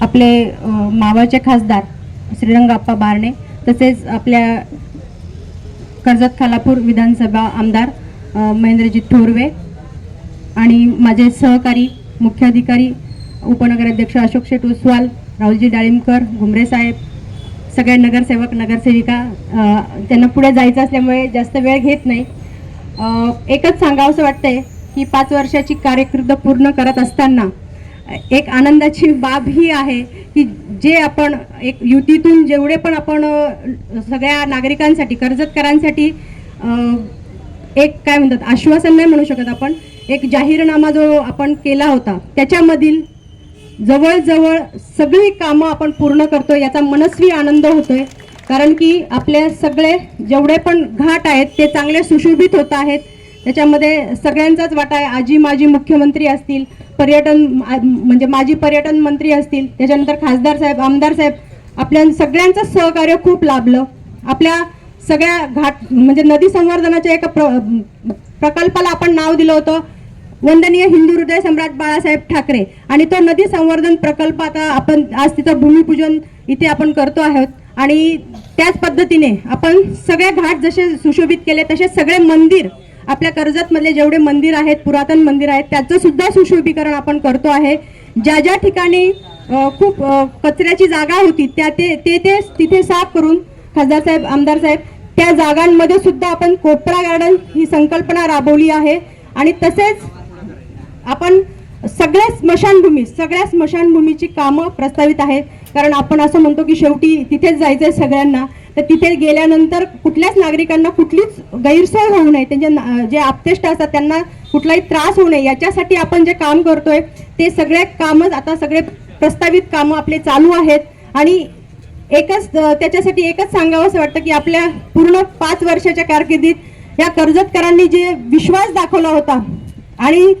आपले मावाचे मावळचे खासदार श्रीरंगाप्पा बारणे तसेच आपल्या कर्जत खालापूर विधानसभा आमदार महेंद्रजीत थोरवे आणि माझे सहकारी मुख्याधिकारी उपनगराध्यक्ष अशोक शेट उस्वाल राहुलजी डाळिंबकर घुमरे साहेब सगळे नगरसेवक नगरसेविका त्यांना पुढे जायचं असल्यामुळे जास्त वेळ घेत नाही. एकच सांगावंसं वाटतंय की पाच वर्षाची कार्यकृत पूर्ण करत असताना एक आनंदाची बाब ही आहे की जे आपण एक युतीतून जेवढे पण आपण सगळ्या नागरिकांसाठी कर्जतकरांसाठी एक काय म्हणतात आश्वासन नाही म्हणू शकत आपण एक जाहीरनामा जो आपण केला होता त्याच्यामधील जवळजवळ सगळी कामं आपण पूर्ण करतो याचा मनस्वी आनंद होतोय. कारण की आपले सगळे जेवढे पण घाट आहेत ते चांगले सुशोभित होत आहेत. त्याच्यामध्ये सगळ्यांचाच वाटा आहे. आजी माजी मुख्यमंत्री असतील पर्यटन म्हणजे माजी पर्यटन मंत्री असतील त्याच्यानंतर खासदार साहेब आमदार साहेब आपल्या सगळ्यांचं सहकार्य खूप लाभलं. आपल्या सगळ्या घाट म्हणजे नदी संवर्धनाच्या एका प्र प्रकल्पाला आपण नाव दिलं होतं वंदनीय हिंदू हृदय सम्राट बाळासाहेब ठाकरे. आणि तो नदी संवर्धन प्रकल्प आता आपण आज तिथं भूमिपूजन इथे आपण करतो आहोत. आणि त्याच पद्धतीने आपण सगळे घाट जसे सुशोभित केले तसे सगळे मंदिर आपल्या कर्जतमधले जेवढे मंदिर आहेत पुरातन मंदिर आहेत त्याचं सुद्धा सुशोभीकरण आपण करतो आहे. ज्या ज्या ठिकाणी खूप कचऱ्याची जागा होती त्या ते ते ते तिथे साफ करून खासदार साहेब आमदार साहेब त्या जागांमध्ये सुद्धा आपण कोपरा गार्डन ही संकल्पना राबवली आहे. आणि तसेच आपण सगळ्या स्मशानभूमी सगळ्या स्मशानभूमीची कामं प्रस्तावित आहेत. कारण आपण असं म्हणतो की शेवटी तिथेच जायचंय सगळ्यांना. तर तिथे गेल्यानंतर कुठल्याच नागरिकांना कुठलीच गैरसोय होऊ नये. त्यांच्या जे आपतेष्ट असतात त्यांना कुठलाही त्रास होऊ नये. याच्यासाठी आपण जे काम करतोय ते सगळे कामं आता सगळे प्रस्तावित कामं आपले चालू आहेत. आणि एकच त्याच्यासाठी एकच सांगावंसं वाटतं की आपल्या पूर्ण पाच वर्षाच्या कारकिर्दीत या कर्जतकरांनी जे विश्वास दाखवला होता आणि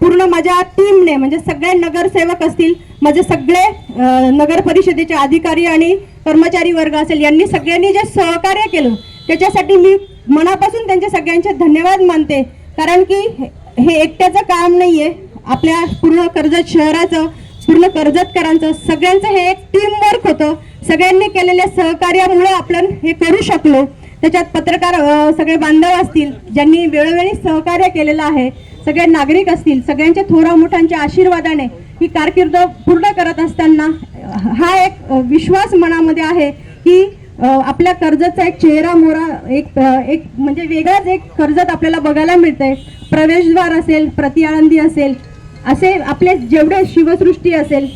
पूर्ण माझ्या टीमने म्हणजे सगळे नगरसेवक असतील माझे सगळे अ, नगर परिषदेचे अधिकारी आणि कर्मचारी वर्ग असेल यांनी सगळ्यांनी जे सहकार्य केलं त्याच्यासाठी मी मनापासून त्यांचे सगळ्यांचे धन्यवाद मानते. कारण की हे- हे एकट्याचं काम नाही आहे आपल्या पूर्ण कर्जत शहराचं पूर्ण कर्जतकरांचं सगळ्यांचं हे एक टीमवर्क होतं. सगळ्यांनी केलेल्या सहकार्यामुळे आपण हे करू शकलो. त्याच्यात पत्रकार सगळे बांधव असतील ज्यांनी वेळोवेळी सहकार्य केलेलं आहे सगळे नागरिक असतील सगळ्यांच्या थोरा मोठ्यांच्या आशीर्वादाने ही कारकीर्द पूर्ण करत असताना हा एक विश्वास मनामध्ये आहे की आपल्या कर्जतचा एक चेहरा मोरा एक एक म्हणजे वेगळाच एक कर्जत आपल्याला बघायला मिळतंय. प्रवेशद्वार असेल प्रतिआळंदी असेल असे आपले जेवढे शिवसृष्टी असेल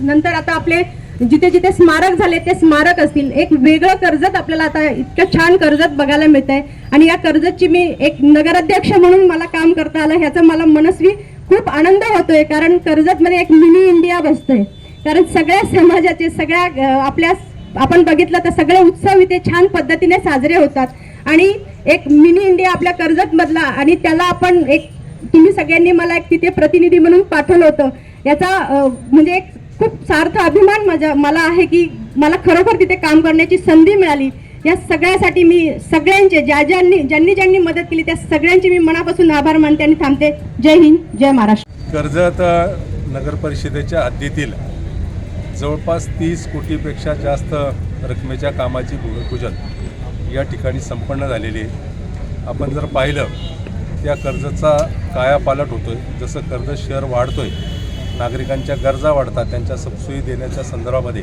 नंतर आता आपले जिथे जिथे स्मारक झाले ते स्मारक असतील. एक वेगळं कर्जत आपल्याला आता इतकं छान कर्जत बघायला मिळत आहे आणि या कर्जतची मी एक नगराध्यक्ष म्हणून मला काम करता आलं ह्याचा मला मनस्वी खूप आनंद होतोय कारण कर्जतमध्ये म्हणजे एक मिनी इंडिया बसतोय. कारण सगळ्या समाजाचे सगळ्या आपल्या आपण बघितलं तर सगळे उत्सव इथे छान पद्धतीने साजरे होतात. आणि एक मिनी इंडिया आपल्या कर्जत मधला आणि त्याला आपण एक तुम्ही सगळ्यांनी मला एक तिथे प्रतिनिधी म्हणून पाठवलं होतं. याचा म्हणजे एक खूप सार्थ अभिमान माझ्या मला आहे की मला खरोखर तिथे काम करण्याची संधी मिळाली. या सगळ्यासाठी मी सगळ्यांचे ज्या ज्यांनी ज्यांनी ज्यांनी मदत केली त्या सगळ्यांचे मी मनापासून आभार मानते आणि थांबते. जय हिंद जय महाराष्ट्र. कर्जत नगर परिषदेच्या हद्दीतील जवळपास तीस कोटीपेक्षा जास्त रकमेच्या कामाची भूमिपूजन या ठिकाणी संपन्न झालेली आहे. आपण जर पाहिलं त्या कर्जाचा कायापालट होतो आहे जसं कर्ज शहर वाढतो आहे नागरिकांच्या गरजा वाढतात त्यांच्या सबसुई देण्याच्या संदर्भामध्ये.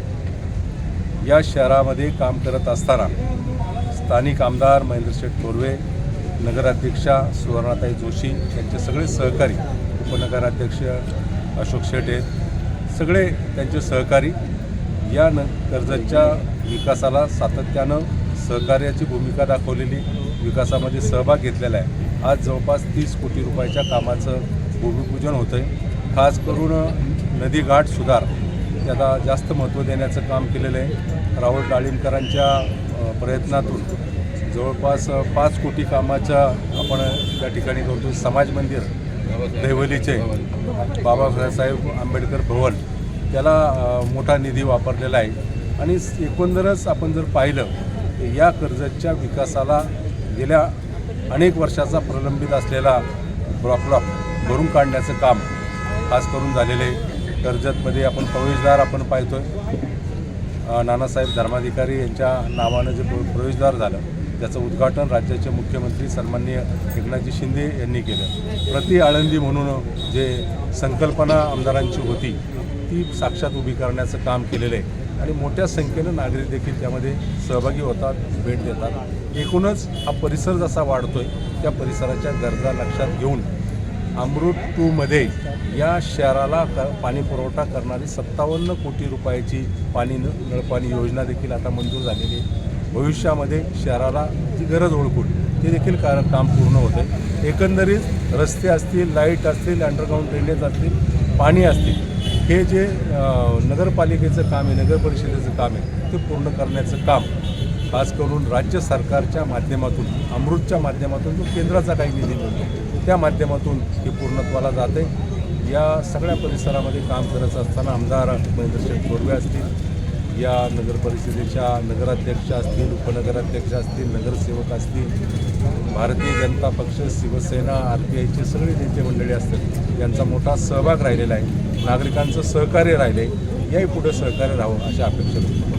या शहरामध्ये काम करत असताना स्थानिक आमदार महेंद्रशेठ थोरवे नगराध्यक्षा सुवर्णाताई जोशी यांचे सगळे सहकारी उपनगराध्यक्ष अशोक शेटे सगळे त्यांचे सहकारी या न कर्जतच्या विकासाला सातत्यानं सहकार्याची भूमिका दाखवलेली विकासामध्ये सहभाग घेतलेला आहे. आज जवळपास तीस कोटी रुपयाच्या कामाचं भूमिपूजन होतं आहे खास करून नदीघाट सुधार त्याला जास्त महत्त्व देण्याचं काम केलेलं आहे. राहुल डाळिंबकरांच्या प्रयत्नातून जवळपास पाच कोटी कामाच्या आपण त्या ठिकाणी करतो समाज मंदिर दैवलीचे बाबासाहेब आंबेडकर भवन त्याला मोठा निधी वापरलेला आहे आणि एकंदरच आपण जर पाहिलं तर या कर्जतच्या विकासाला गेल्या अनेक वर्षाचा प्रलंबित असलेला ब्लॉकला भरून काढण्याचं काम खास करून झालेले आहे. कर्जतमध्ये आपण प्रवेशद्वार आपण पाहतो आहे नानासाहेब धर्माधिकारी यांच्या नावानं जे प्रवेशद्वार झालं त्याचं उद्घाटन राज्याचे मुख्यमंत्री सन्माननीय एकनाथजी शिंदे यांनी केलं. प्रति आळंदी म्हणून जे संकल्पना आमदारांची होती ती साक्षात उभी करण्याचं काम केलेलं आहे. आणि मोठ्या संख्येनं नागरिक देखील त्यामध्ये सहभागी होतात भेट देतात. एकूणच हा परिसर जसा वाढतो आहे त्या परिसराच्या गरजा लक्षात घेऊन अमृत टूमध्ये या शहराला क पाणी पुरवठा करणारी सत्तावन्न कोटी रुपयाची पाणी न नळपाणी योजना देखील आता मंजूर झालेली आहे. भविष्यामध्ये शहराला ती गरज ओळखून. ते देखील कार काम पूर्ण होते. एकंदरीत रस्ते असतील लाइट असतील अंडरग्राऊंड ड्रेनेज असतील पाणी असतील हे जे नगरपालिकेचं काम आहे नगर परिषदेचं काम आहे ते पूर्ण करण्याचं काम खास करून राज्य सरकारच्या माध्यमातून अमृतच्या माध्यमातून जो केंद्राचा काही निधी मिळतो त्या माध्यमातून हे पूर्णत्वाला जाते. या सगळ्या परिसरामध्ये काम करत असताना आमदार महेंद्रशेठ गोरवे असतील या नगर परिषदेच्या नगराध्यक्ष असतील उपनगराध्यक्ष असतील नगरसेवक असतील भारतीय जनता पक्ष शिवसेना आर पी आयचे सगळे नेते मंडळी असतात यांचा मोठा सहभाग राहिलेला आहे. नागरिकांचं सहकार्य राहिले याही पुढं सहकार्य राहावं अशा अपेक्षा व्यक्त